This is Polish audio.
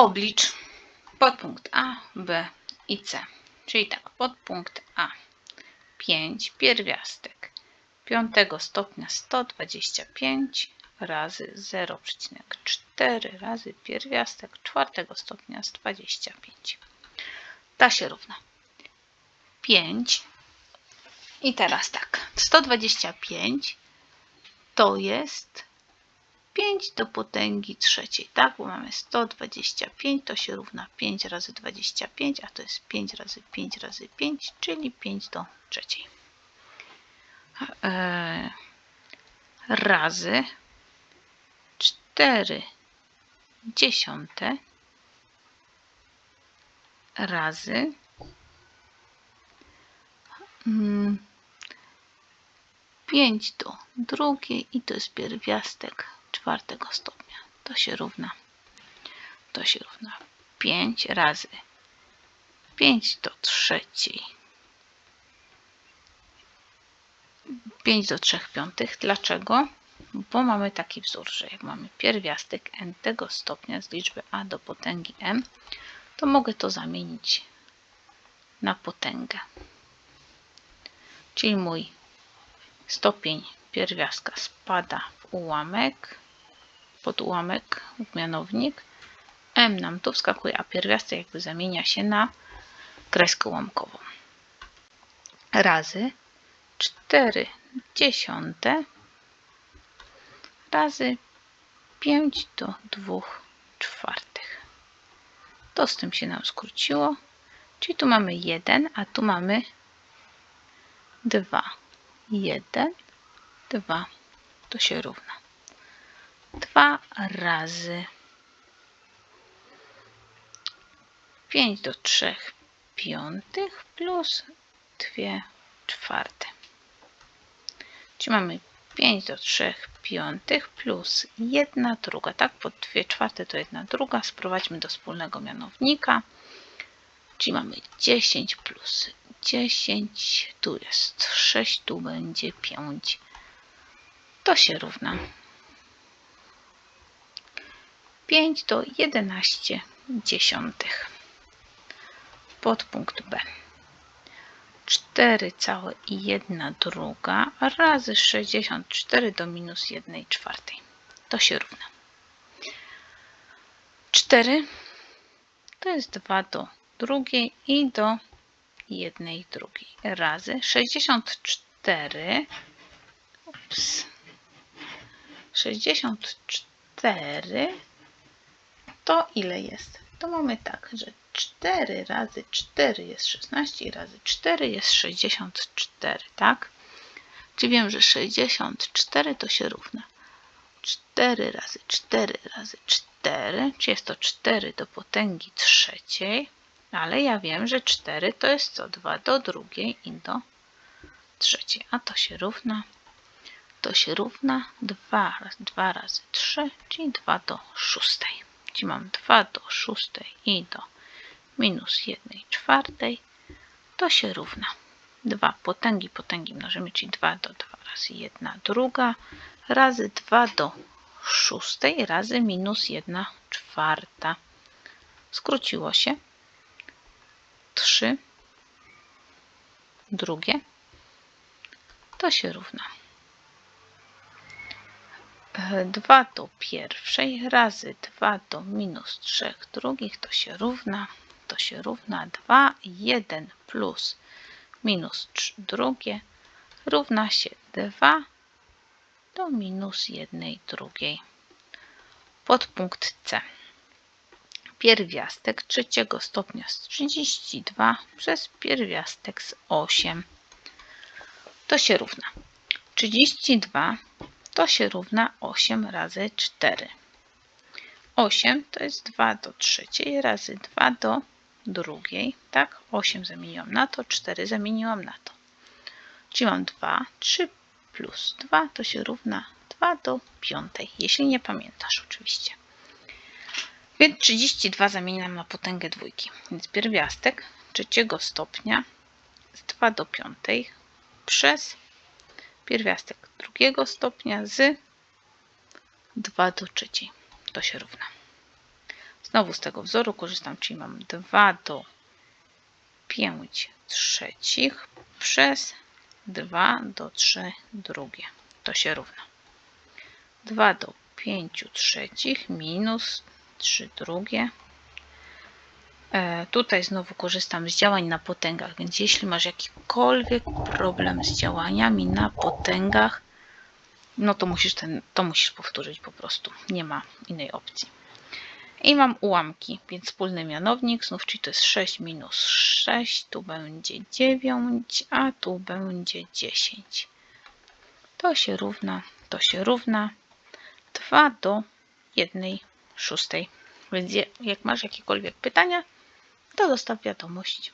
Oblicz podpunkt A, B i C. Czyli tak, podpunkt A 5 pierwiastek 5 stopnia 125 razy 0,4 razy pierwiastek 4 stopnia 125. Ta się równa 5. I teraz tak, 125 to jest 5 do potęgi trzeciej, tak? Bo mamy 125, to się równa 5 razy 25, a to jest 5 razy 5 razy 5, czyli 5 do trzeciej. Eee, razy 4 dziesiąte razy mm, 5 do drugiej i to jest pierwiastek czwartego stopnia. To się równa. To się równa 5 razy 5 do trzeciej. 5 do 3 piątych. Dlaczego? Bo mamy taki wzór, że jak mamy pierwiastek n tego stopnia z liczby a do potęgi m, to mogę to zamienić na potęgę. Czyli mój stopień pierwiastka spada w ułamek, pod ułamek mianownik. M nam tu wskakuje, a pierwiastek jakby zamienia się na kreskę ułamkową. Razy 4 dziesiąte razy 5 do 2 czwartych. To z tym się nam skróciło. Czyli tu mamy 1, a tu mamy 2. 1, 2. To się równa. 2 razy 5 do 3 piątych plus 2 czwarte. Czyli mamy 5 do 3 piątych plus 1 druga. Tak, po 2 czwarte to 1 druga. Sprowadźmy do wspólnego mianownika. Czyli mamy 10 plus 10. Tu jest 6, tu będzie 5. To się równa 5 do 11 dziesiątych. Podpunkt B. 4 całe i 1 druga razy 64 do minus 1 czwartej. To się równa. 4 to jest 2 do drugiej i do 1 drugiej razy 64 ups, 64 to ile jest? To mamy tak, że 4 razy 4 jest 16 i razy 4 jest 64, tak? Czyli wiem, że 64 to się równa 4 razy 4 razy 4, czy jest to 4 do potęgi trzeciej, ale ja wiem, że 4 to jest co? 2 do drugiej i do trzeciej, a to się równa to się równa 2 razy 2 razy 3, czyli 2 do szóstej. Czyli mam 2 do szóstej i do minus 1 czwartej, to się równa. 2 potęgi, potęgi mnożymy, czyli 2 do 2 razy 1 druga, razy 2 do szóstej, razy minus 1 czwarta. Skróciło się. 3 drugie, to się równa 2 do pierwszej razy 2 do minus 3 drugich to się równa, to się równa 2, 1 plus minus 3 drugie równa się 2 do minus 1 drugiej. Podpunkt C. Pierwiastek trzeciego stopnia z 32 przez pierwiastek z 8. To się równa 32 to się równa 8 razy 4. 8 to jest 2 do trzeciej razy 2 do drugiej, tak? 8 zamieniłam na to, 4 zamieniłam na to. Czyli mam 2, 3 plus 2 to się równa 2 do piątej, jeśli nie pamiętasz oczywiście. Więc 32 zamieniam na potęgę dwójki. Więc pierwiastek trzeciego stopnia z 2 do piątej przez pierwiastek drugiego stopnia z 2 do trzeciej. To się równa. Znowu z tego wzoru korzystam, czyli mam 2 do 5 trzecich przez 2 do 3 drugie. To się równa. 2 do 5 trzecich minus 3 drugie. E, tutaj znowu korzystam z działań na potęgach, więc jeśli masz jakikolwiek problem z działaniami na potęgach, no to musisz, ten, to musisz powtórzyć po prostu. Nie ma innej opcji. I mam ułamki, więc wspólny mianownik, znów czyli to jest 6 minus 6, tu będzie 9, a tu będzie 10. To się równa, to się równa 2 do 1 szóstej. Więc jak masz jakiekolwiek pytania, to zostaw wiadomość.